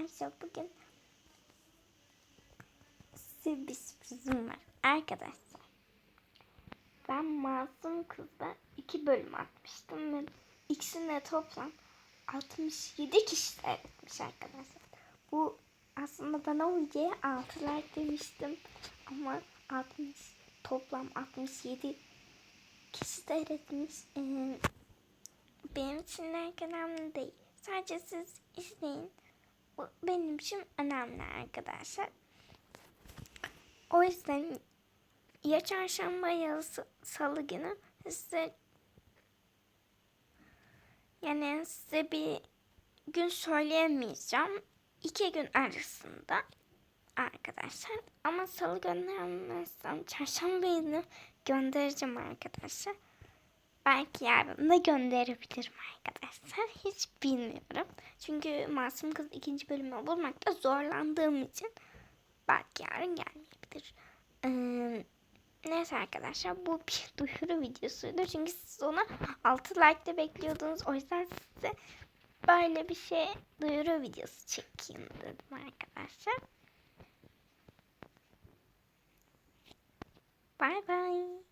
Arkadaşlar bugün size bir sürprizim var. Arkadaşlar ben Masum Kız'da iki bölüm atmıştım ve ikisinde toplam 67 kişi seyretmiş arkadaşlar. Bu aslında ben o videoya 6 like demiştim ama 60 toplam 67 kişi seyretmiş. Ee, benim için de önemli değil. Sadece siz izleyin. Bu benim için önemli arkadaşlar. O yüzden ya çarşamba ya salı günü size yani size bir gün söyleyemeyeceğim. İki gün arasında arkadaşlar. Ama salı göndermezsem çarşamba günü göndereceğim arkadaşlar. Belki yarın da gönderebilirim arkadaşlar. Hiç bilmiyorum. Çünkü Masum Kız ikinci bölümü bulmakta zorlandığım için belki yarın gelmeyebilir. Ee, neyse arkadaşlar bu bir duyuru videosuydu. Çünkü siz ona 6 like de bekliyordunuz. O yüzden size böyle bir şey duyuru videosu çekeyim dedim arkadaşlar. Bye bye.